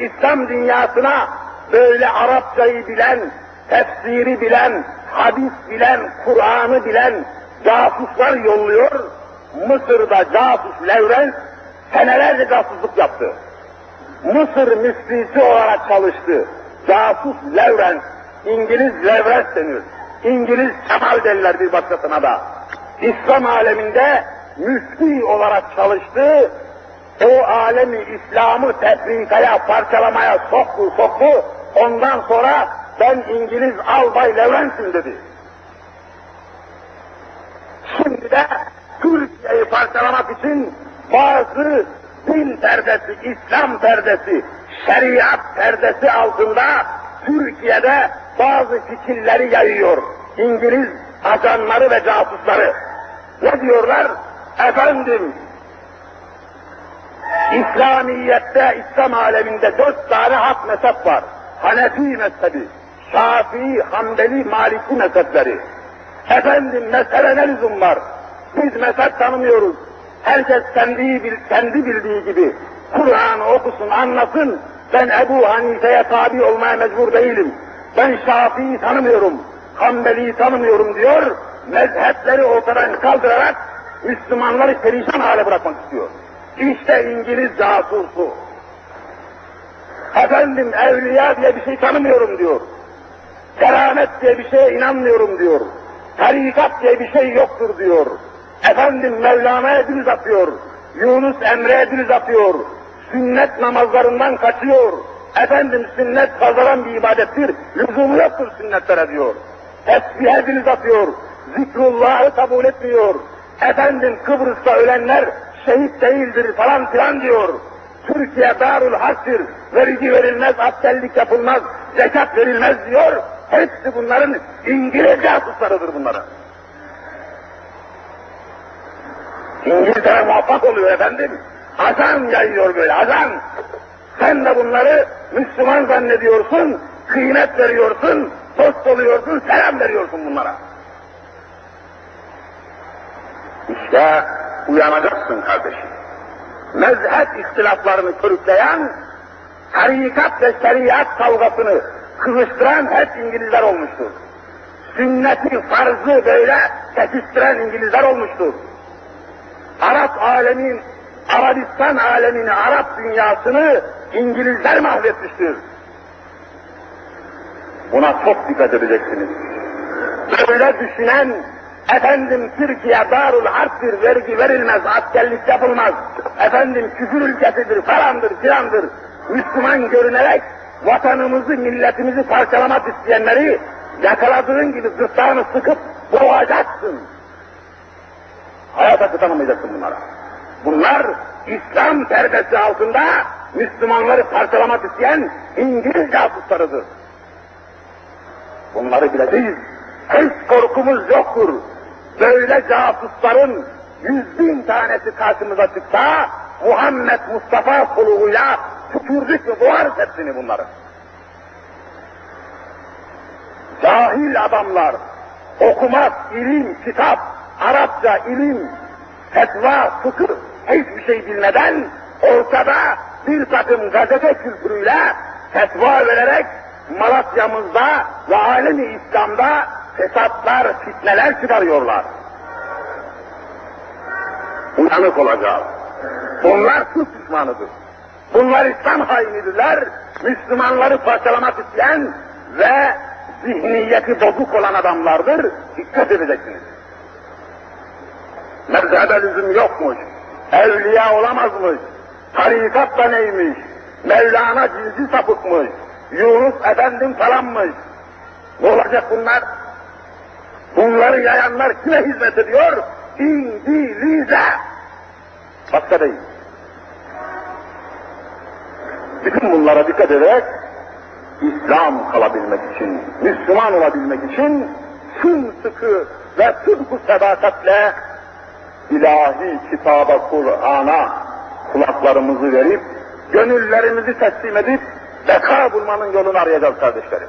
İslam dünyasına böyle Arapçayı bilen, tefsiri bilen, hadis bilen, Kur'an'ı bilen casuslar yolluyor. Mısır'da casus Levren senelerce casusluk yaptı. Mısır müftisi olarak çalıştı. Casus Levren, İngiliz Levrens denir. İngiliz Kemal derler bir başkasına da. İslam aleminde müfti olarak çalıştı. O alemi İslam'ı tefrikaya, parçalamaya soktu, soktu. Ondan sonra ben İngiliz albay Levrensim dedi. Şimdi de Türkiye'yi parçalamak için bazı din perdesi, İslam perdesi, şeriat perdesi altında Türkiye'de bazı fikirleri yayıyor. İngiliz ajanları ve casusları. Ne diyorlar? Efendim, İslamiyette, İslam aleminde dört tane hak mezhep var. Hanefi mezhebi, Şafii, Hanbeli, Maliki mezhepleri. Efendim mesele ne lüzum var? Biz mezhep tanımıyoruz. Herkes kendi, kendi bildiği gibi Kur'an'ı okusun, anlasın. Ben Ebu Hanife'ye tabi olmaya mecbur değilim. Ben Şafii'yi tanımıyorum, Hanbeli'yi tanımıyorum diyor. Mezhepleri ortadan kaldırarak Müslümanları perişan hale bırakmak istiyor. İşte İngiliz casusu. Efendim evliya diye bir şey tanımıyorum diyor. Keramet diye bir şeye inanmıyorum diyor. Tarikat diye bir şey yoktur diyor. Efendim Mevlana'ya dil atıyor. Yunus Emre'ye dil atıyor. Sünnet namazlarından kaçıyor. Efendim sünnet kazanan bir ibadettir. Lüzumu yoktur sünnetlere diyor. Tesbihe dil atıyor. Zikrullah'ı kabul etmiyor. Efendim Kıbrıs'ta ölenler şehit değildir falan filan diyor. Türkiye darul harptir, vergi verilmez, askerlik yapılmaz, zekat verilmez diyor. Hepsi bunların İngiliz casuslarıdır bunlara. İngiltere muvaffak oluyor efendim. Azan yayıyor böyle, azan. Sen de bunları Müslüman zannediyorsun, kıymet veriyorsun, dost oluyorsun, selam veriyorsun bunlara. İşte uyanacaksın kardeşim. Mezhep ihtilaflarını körükleyen, tarikat ve şeriat kavgasını kızıştıran hep İngilizler olmuştur. Sünneti, farzı böyle kesiştiren İngilizler olmuştur. Arap alemin, Arabistan alemini, Arap dünyasını İngilizler mahvetmiştir. Buna çok dikkat edeceksiniz. Böyle düşünen Efendim Türkiye darul harptir, vergi verilmez, askerlik yapılmaz. Efendim küfür ülkesidir, falandır, filandır. Müslüman görünerek vatanımızı, milletimizi parçalamak isteyenleri yakaladığın gibi gırtlağını sıkıp boğacaksın. Hayata tutanamayacaksın bunlara. Bunlar İslam perdesi altında Müslümanları parçalamak isteyen İngiliz casuslarıdır. Bunları bileceğiz. Hiç korkumuz yoktur. Böyle casusların yüz bin tanesi karşımıza çıksa, Muhammed Mustafa kuluğuyla tükürdük mü boğarız hepsini bunları. Cahil adamlar, okumak, ilim, kitap, Arapça, ilim, fetva, fıkıh, hiçbir şey bilmeden ortada bir takım gazete kültürüyle fetva vererek Malatya'mızda ve alemi İslam'da fesatlar, fitneler çıkarıyorlar. Uyanık olacağız. Bunlar suç düşmanıdır. Bunlar İslam hainidirler. Müslümanları parçalamak isteyen ve zihniyeti bozuk olan adamlardır. Dikkat edeceksiniz. Mezhebe lüzum yokmuş. Evliya olamazmış. Tarikat da neymiş? Mevlana cinsi sapıkmış. Yunus efendim falanmış. Ne olacak bunlar? Bunları yayanlar kime hizmet ediyor? İngiliz'e. Başka değil. Bütün bunlara dikkat ederek İslam kalabilmek için, Müslüman olabilmek için sımsıkı ve sıdku sedakatle ilahi kitaba, Kur'an'a kulaklarımızı verip, gönüllerimizi teslim edip beka bulmanın yolunu arayacağız kardeşlerim.